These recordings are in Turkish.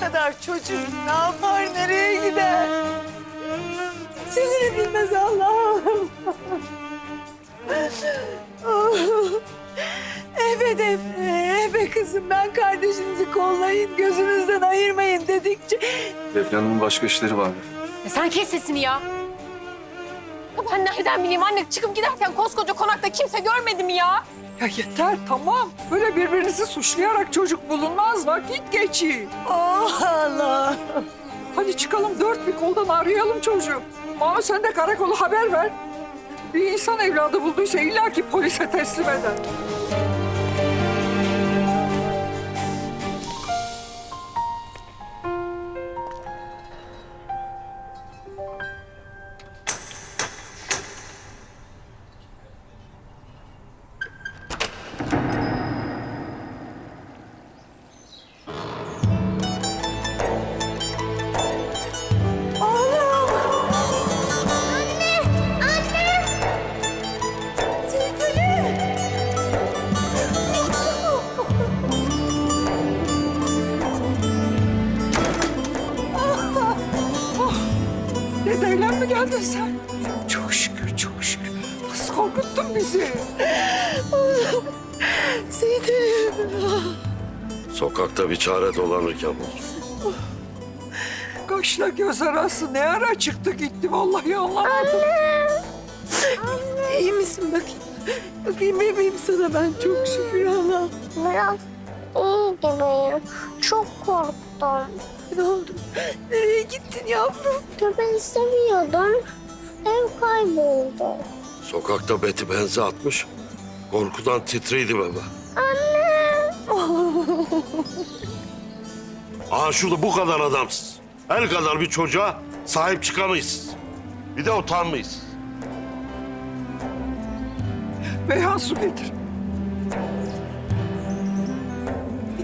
kadar çocuk ne yapar, nereye gider? Seni bilmez Allah'ım. Ebe Defne, ebe kızım ben kardeşinizi kollayın, gözünüzden ayırmayın dedikçe... Defne Hanım'ın başka işleri vardı. Ya sen kes sesini ya. Ya ben nereden bileyim anne çıkıp giderken koskoca konakta kimse görmedi mi ya? Ya yeter tamam. Böyle birbirinizi suçlayarak çocuk bulunmaz. Vakit geçiyor. Oh Allah! Hadi çıkalım dört bir koldan arayalım çocuğu. Ama sen de karakola haber ver. Bir insan evladı bulduysa illaki polise teslim eder. Geldin sen? Çok şükür, çok şükür. Kız korkuttun bizi. Seyit'im. Sokakta bir çare dolanırken buldum. Kaşla göz arası ne ara çıktı gitti vallahi anlamadım. İyi misin bakayım? Bakayım bebeğim sana ben çok şükür Allah. Biraz iyi gibiyim. Çok korktum. Ne oldu? Nereye gittin yavrum? Köpeği seviyordum. Ev kayboldu. Sokakta beti benzi atmış. Korkudan titriydi bebe. Aa şurada bu kadar adamsız. El kadar bir çocuğa sahip çıkamayız. Bir de utanmayız. Beyhan su getir.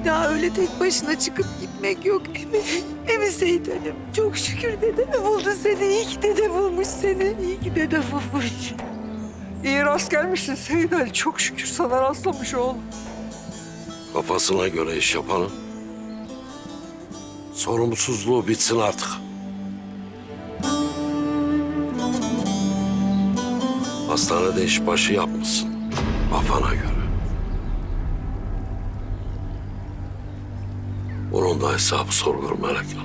Daha öyle tek başına çıkıp gitmek yok Emi. Emi Seyit'im. Çok şükür dede mi buldu seni? İyi ki dede bulmuş seni. İyi ki dede bulmuş. İyi rast gelmişsin Seyit. Çok şükür sana rastlamış oğlum. Kafasına göre iş yapanın sorumsuzluğu bitsin artık. Hastanede iş başı yapmışsın. Kafana göre. Bunun da hesabı sorulur Melek'le.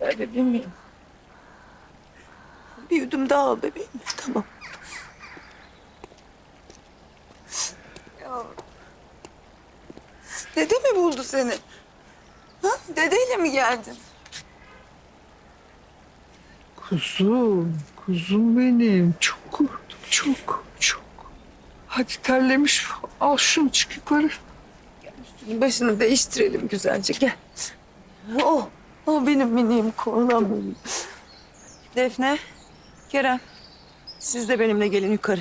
Ver bebeğim benim. Bir yudum daha al bebeğim. Tamam. Yavrum. Dede mi buldu seni? Ha? Dedeyle mi geldin? Kuzum, kuzum benim. Çok korktum, çok, çok. Hadi terlemiş. Al şunu çık yukarı. Başını değiştirelim güzelce. Gel. Oh, oh benim miniğim koalam benim. Defne, Kerem. Siz de benimle gelin yukarı.